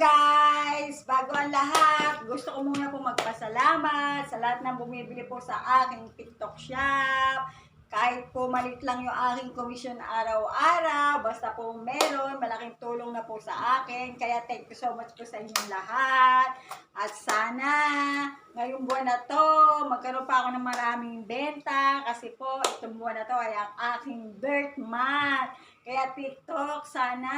guys! Bago ang lahat, gusto ko muna po magpasalamat sa lahat ng bumibili po sa aking TikTok shop. Kahit po malit lang yung aking komisyon araw-araw, basta po meron, malaking tulong na po sa akin. Kaya thank you so much po sa inyong lahat. At sana, ngayong buwan na to, magkaroon pa ako ng maraming benta. Kasi po, itong buwan na to ay ang aking birth month. Kaya TikTok, sana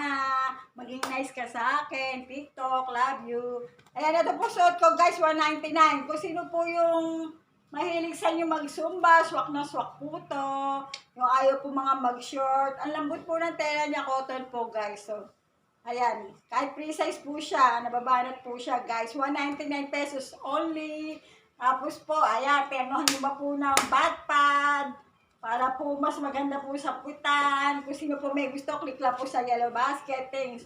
maging nice ka sa akin. TikTok, love you. Ayan, ito po suot ko guys, 199. Kung sino po yung mahilig sa inyo mag-zumba, swak na swak po to. Yung ayaw po mga mag-short. Ang lambot po ng tela niya, cotton po guys. So, ayan, kahit free size po siya, nababanat po siya guys. 199 pesos only. Tapos po, ayan, pernohan niyo ba po ng bad pad? Para po mas maganda po sa putan. Kung sino po may gusto, click lang po sa yellow basket. Thanks.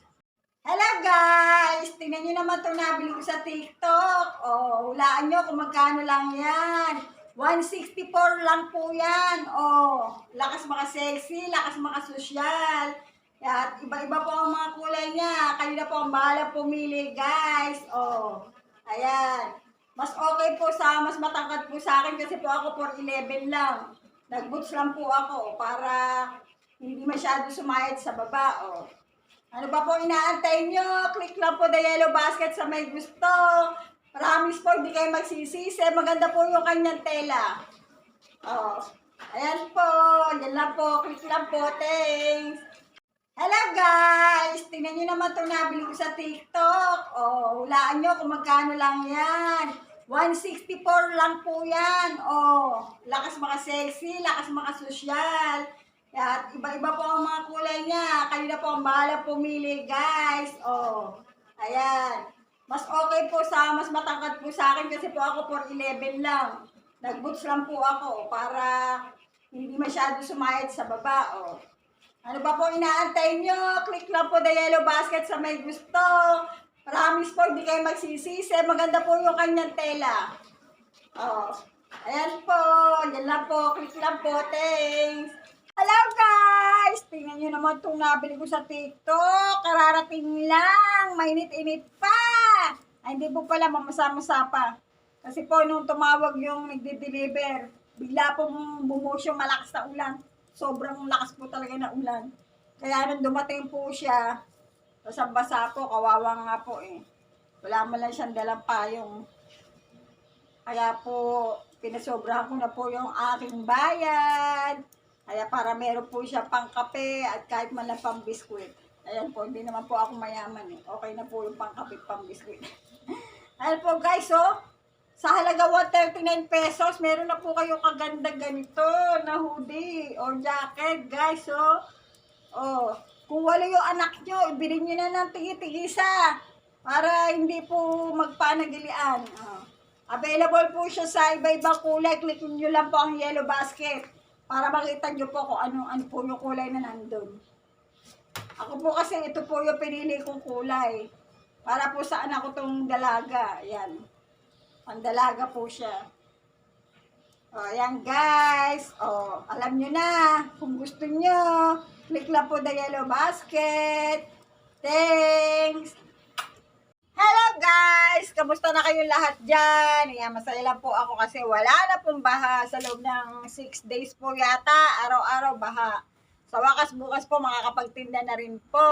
Hello guys! Tingnan nyo naman itong nabili ko sa TikTok. Oh, hulaan nyo kung magkano lang yan. 164 lang po yan. Oh, lakas maka sexy, lakas maka social. At iba-iba po ang mga kulay niya. Kayo na po ang bahala pumili, guys. Oh, ayan. Mas okay po sa, mas matangkad po sa akin kasi po ako for 11 lang. Nag-boots lang po ako para hindi masyado sumayad sa baba. Oh. Ano ba po inaantay nyo? Click lang po the yellow basket sa may gusto. Promise po, hindi kayo magsisisi. Maganda po yung kanyang tela. Oh. Ayan po. Yan lang po. Click lang po. Thanks. Hello guys! Tingnan nyo naman itong nabili ko sa TikTok. Oh, hulaan nyo kung magkano lang yan. 164 lang po yan. Oh, lakas maka sexy, lakas maka social. At iba-iba po ang mga kulay niya. Kayo po ang bahala pumili, guys. Oh, ayan. Mas okay po sa, mas matangkad po sa akin kasi po ako for 11 lang. Nag-boots lang po ako para hindi masyado sumayad sa baba. Oh. Ano ba po inaantay nyo? Click lang po the yellow basket sa may gusto. Promise po, hindi kayo magsisisi. Maganda po yung kanyang tela. Oh. Ayan po. Yan lang po. Click lang po. Thanks. Hello guys! Tingnan nyo naman itong nabili ko sa TikTok. Kararating lang. Mainit-init pa. Ay, hindi po pala. Mamasa-masa pa. Kasi po, nung tumawag yung nagde-deliver, bigla pong bumuhos yung malakas na ulan. Sobrang lakas po talaga na ulan. Kaya nung dumating po siya, basang-basa po, kawawa nga po eh. Wala mo lang siyang dalang payong. Kaya po, pinasobrahan ko na po yung aking bayad. Kaya para meron po siya pang kape at kahit man lang pang biskwit. Ayan po, hindi naman po ako mayaman eh. Okay na po yung pang kape, pang biskwit. Ayan po guys, oh. Sa halaga 139 pesos, meron na po kayo kaganda ganito na hoodie or jacket, guys, oh. Oh, kung wala yung anak nyo, ibili nyo na ng tigi-tigisa para hindi po magpanagilian. Oh. Available po siya sa iba-ibang kulay. Click nyo lang po ang yellow basket para makita nyo po kung ano, ano po yung kulay na nandun. Ako po kasi ito po yung pinili kong kulay. Para po sa anak ko tong dalaga. Yan. Pandalaga po siya. O, ayan guys. O, alam nyo na. Kung gusto nyo, click lang po the yellow basket. Thanks! Hello guys! Kamusta na kayong lahat dyan? Ayan, masaya lang po ako kasi wala na pong baha sa loob ng 6 days po yata. Araw-araw baha. Sa wakas bukas po makakapagtinda na rin po.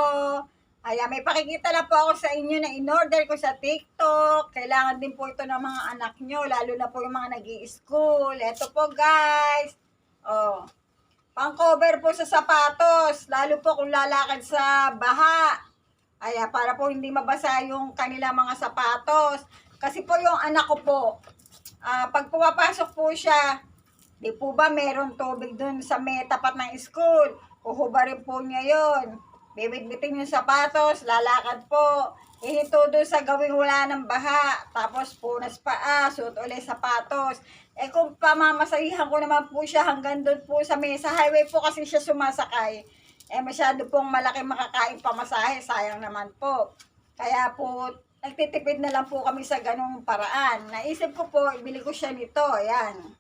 Ayan, may pakikita na po ako sa inyo na in-order ko sa TikTok. Kailangan din po ito ng mga anak nyo, lalo na po yung mga nag school Ito po guys. Oh. Pang cover po sa sapatos, lalo po kung lalakad sa baha. Ayan, para po hindi mabasa yung kanila mga sapatos. Kasi po yung anak ko po, ah, pag pumapasok po siya, di po ba meron tubig dun sa may tapat ng school? Uhubarin po niya yon Bibitbitin yung sapatos, lalakad po. Ihito doon sa gawing wala ng baha. Tapos punas paa, suot ulit sapatos. Eh kung pamamasahihan ko naman po siya hanggang doon po sa may sa highway po kasi siya sumasakay. Eh masyado pong malaki makakain pamasahe, sayang naman po. Kaya po, nagtitipid na lang po kami sa ganong paraan. Naisip ko po, ibili ko siya nito, ayan.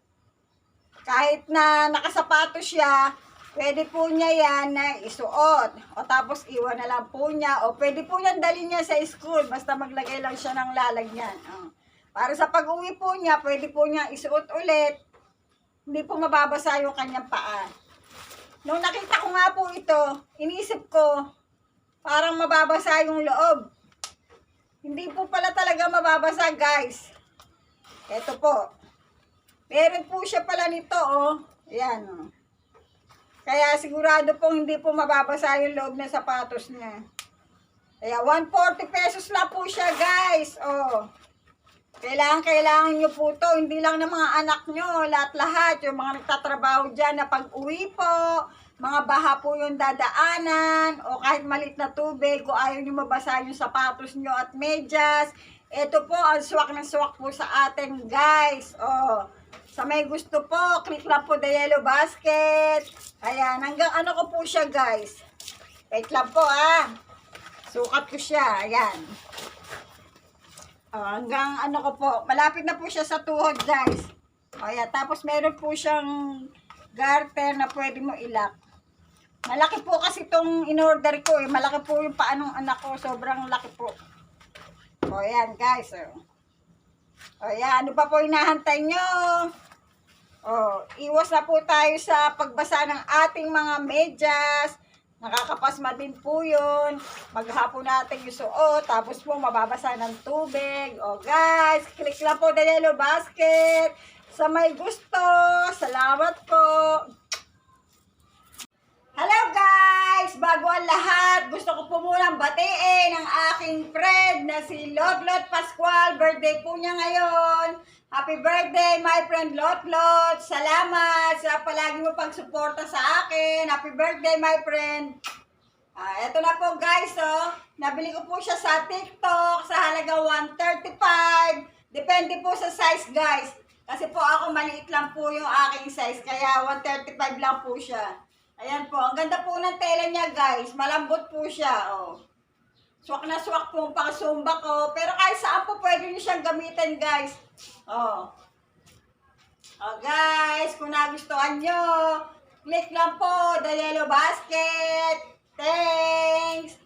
Kahit na nakasapatos siya, Pwede po niya yan na isuot. O tapos iwan na lang po niya. O pwede po niyan dalhin niya sa school. Basta maglagay lang siya ng lalagyan. O. Para sa pag-uwi po niya, pwede po niya isuot ulit. Hindi po mababasa yung kanyang paa. Nung nakita ko nga po ito, inisip ko, parang mababasa yung loob. Hindi po pala talaga mababasa, guys. Ito po. Meron po siya pala nito, oh. Ayan, oh. Kaya sigurado pong hindi po mababasa yung loob ng sapatos niya. Kaya 140 pesos lang po siya, guys. Oh. Kailangan, kailangan nyo po to. Hindi lang ng mga anak nyo, lahat-lahat. Yung mga nagtatrabaho dyan na pag-uwi po, mga baha po yung dadaanan, o kahit malit na tubig, kung ayaw nyo mabasa yung sapatos nyo at medyas. Ito po, ang swak na swak po sa atin, guys. Oh. Sa may gusto po, click lang po the yellow basket. Ayan, hanggang ano ko po siya, guys. Wait lang po, ah. Sukat ko siya, ayan. Oh, hanggang ano ko po, malapit na po siya sa tuhod, guys. O, ayan, tapos meron po siyang garter na pwede mo ilak. Malaki po kasi itong in-order ko, eh. Malaki po yung paanong anak ko, sobrang laki po. O, ayan, guys, oh. O, ano pa po hinahantay nyo? O, iwas na po tayo sa pagbasa ng ating mga medyas. Nakakapasma din po yun. Maghapon natin yung suot, tapos po mababasa ng tubig. O guys, click lang po the yellow basket. Sa may gusto, salamat po. Hello guys! Bago ang lahat, gusto ko po munang batiin ang aking friend na si Lotlot Pascual. Birthday po niya ngayon. Happy birthday, my friend Lotlot. Salamat sa palagi mo pagsuporta sa akin. Happy birthday, my friend. Ah, eto na po guys, oh. Nabili ko po siya sa TikTok sa halaga 135. Depende po sa size, guys. Kasi po ako maliit lang po yung aking size, kaya 135 lang po siya. Ayan po, ang ganda po ng tela niya, guys. Malambot po siya, oh. Swak na swak po ang pang-sumba ko. Pero kahit saan po pwede niyo siyang gamitin, guys. Oh. Oh, guys, kung nagustuhan nyo, click lang po the yellow basket. Thanks!